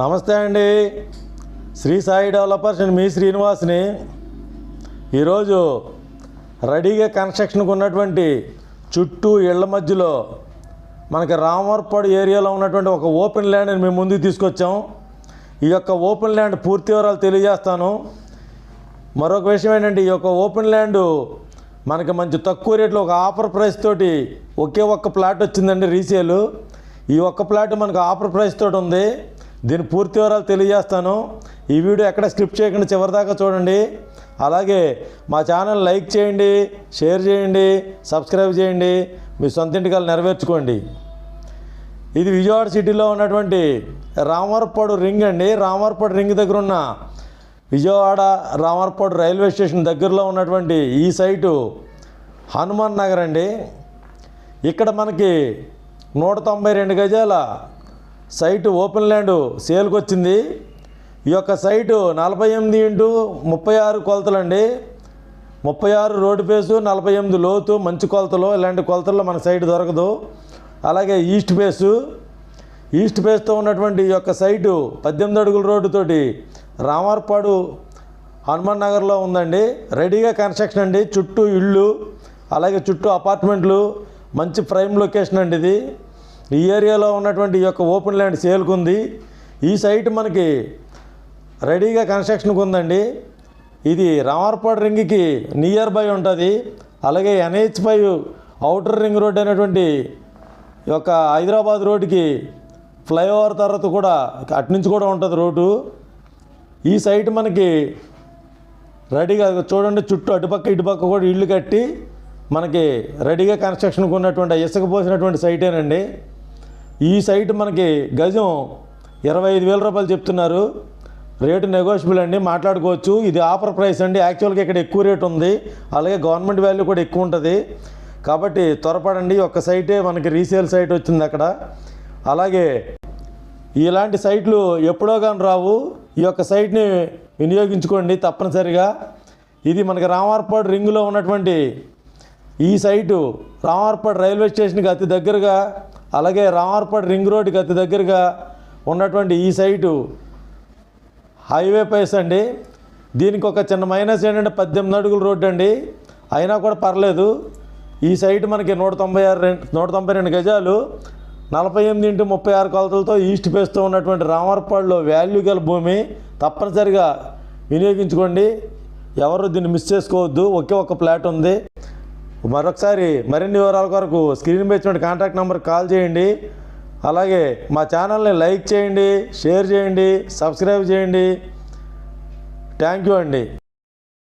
నమస్తే అండి. Shri Sai developers and మీ శ్రీనివాస్ని. ఈరోజు రెడీగా కన్స్ట్రక్షన్కి ఉన్నటువంటి చుట్టూ ఇళ్ళ మధ్యలో మనకి రామవరపాడు ఏరియాలో ఉన్నటువంటి ఒక ఓపెన్ ల్యాండ్ని మేము ముందుకు తీసుకొచ్చాం. ఈ యొక్క ఓపెన్ ల్యాండ్ పూర్తి వివరాలు తెలియజేస్తాను. మరొక విషయం ఏంటంటే ఈ యొక్క ఓపెన్ ల్యాండ్ మనకి మంచి తక్కువ రేట్లో ఒక ఆఫర్ ప్రైస్ తోటి ఒకే ఒక్క ప్లాట్ వచ్చిందండి రీసేలు. ఈ ఒక్క ప్లాట్ మనకు ఆఫర్ ప్రైస్ తోటి ఉంది. దీని పూర్తి వివరాలు తెలియజేస్తాను. ఈ వీడియో ఎక్కడ స్క్రిప్ట్ చేయకుండా చివరిదాకా చూడండి. అలాగే మా ఛానల్ లైక్ చేయండి షేర్ చేయండి సబ్స్క్రైబ్ చేయండి. మీ సొంత ఇంటికాలు నెరవేర్చుకోండి. ఇది విజయవాడ సిటీలో ఉన్నటువంటి రామవరపాడు రింగ్ అండి. రామవరపాడు రింగ్ దగ్గర ఉన్న విజయవాడ రామవరపాడు రైల్వే స్టేషన్ దగ్గరలో ఉన్నటువంటి ఈ సైటు హనుమాన్ నగర్ అండి. ఇక్కడ మనకి నూట తొంభై రెండు గజాల సైటు ఓపెన్ ల్యాండ్ సేల్కి వచ్చింది ఈ యొక్క సైటు నలభై ఎనిమిది ఇంటూ ముప్పై ఆరు కొలతలండి. ముప్పై ఆరు రోడ్డు ఫేసు నలభై ఎనిమిది లోతు మంచి కొలతలు ఇలాంటి కొలతల్లో మన సైట్ దొరకదు. అలాగే ఈస్ట్ ఫేసు ఈస్ట్ ఫేస్తో ఉన్నటువంటి ఈ యొక్క సైటు పద్దెనిమిది అడుగుల రోడ్డుతోటి రామార్పాడు హనుమాన్ నగర్లో ఉందండి. రెడీగా కన్స్ట్రక్షన్ అండి. చుట్టూ ఇళ్ళు అలాగే చుట్టూ అపార్ట్మెంట్లు మంచి ప్రైమ్ లొకేషన్ అండి ఇది. ఈ ఏరియాలో ఉన్నటువంటి ఈ యొక్క ఓపెన్ ల్యాండ్ సేల్కి ఉంది ఈ సైట్ మనకి రెడీగా కన్స్ట్రక్షన్కి ఉందండి. ఇది రామార్పాడు రింగ్కి నియర్ బై ఉంటుంది. అలాగే NH five outer ring road అనేటువంటి యొక్క హైదరాబాద్ రోడ్డుకి ఫ్లైఓవర్ తర్వాత కూడా అటు నుంచి కూడా ఉంటుంది రోడ్డు. ఈ సైట్ మనకి రెడీగా చూడండి చుట్టూ అటుపక్క ఇటుపక్క కూడా ఇల్లు కట్టి మనకి రెడీగా కన్స్ట్రక్షన్కి ఉన్నటువంటి ఇసుక పోసినటువంటి సైటేనండి. ఈ సైట్ మనకి గజం ఇరవై ఐదు వేల రూపాయలు చెప్తున్నారు. రేటు నెగోషియబుల్ అండి మాట్లాడుకోవచ్చు. ఇది ఆఫర్ ప్రైస్ అండి. యాక్చువల్గా ఇక్కడ ఎక్కువ రేట్ ఉంది. అలాగే గవర్నమెంట్ వాల్యూ కూడా ఎక్కువ ఉంటుంది. కాబట్టి త్వరపడండి ఒక సైటే మనకి రీసేల్ సైట్ వచ్చింది అక్కడ. అలాగే ఇలాంటి సైట్లు ఎప్పుడో కానీ రావు. ఈ యొక్క సైట్ని వినియోగించుకోండి తప్పనిసరిగా. ఇది మనకి రామార్పాడు రింగులో ఉన్నటువంటి ఈ సైటు రామార్పాడు రైల్వే స్టేషన్కి అతి దగ్గరగా అలాగే రామార్పాడు రింగ్ రోడ్డుకి అతి దగ్గరగా ఉన్నటువంటి ఈ సైటు హైవే పైస్ అండి. దీనికి ఒక చిన్న మైనస్ ఏంటంటే పద్దెనిమిది అడుగుల రోడ్డు అండి. అయినా కూడా పర్లేదు. ఈ సైట్ మనకి నూట తొంభై ఆరు రెండు నూట తొంభై రెండు గజాలు నలభై ఎనిమిది ఇంటూ ముప్పై ఆరు కొలతలతో ఈస్ట్ ఫేస్తో ఉన్నటువంటి రామర్పాడులో వాల్యూ గల భూమి తప్పనిసరిగా వినియోగించుకోండి. ఎవరు దీన్ని మిస్ చేసుకోవద్దు. ఒకే ఒక ప్లాట్ ఉంది. మరొకసారి మరిన్ని వివరాల కొరకు స్క్రీన్ మీద కాంటాక్ట్ నెంబర్కి కాల్ చేయండి. అలాగే మా ఛానల్ని లైక్ చేయండి షేర్ చేయండి సబ్స్క్రైబ్ చేయండి. థ్యాంక్ యూ అండి.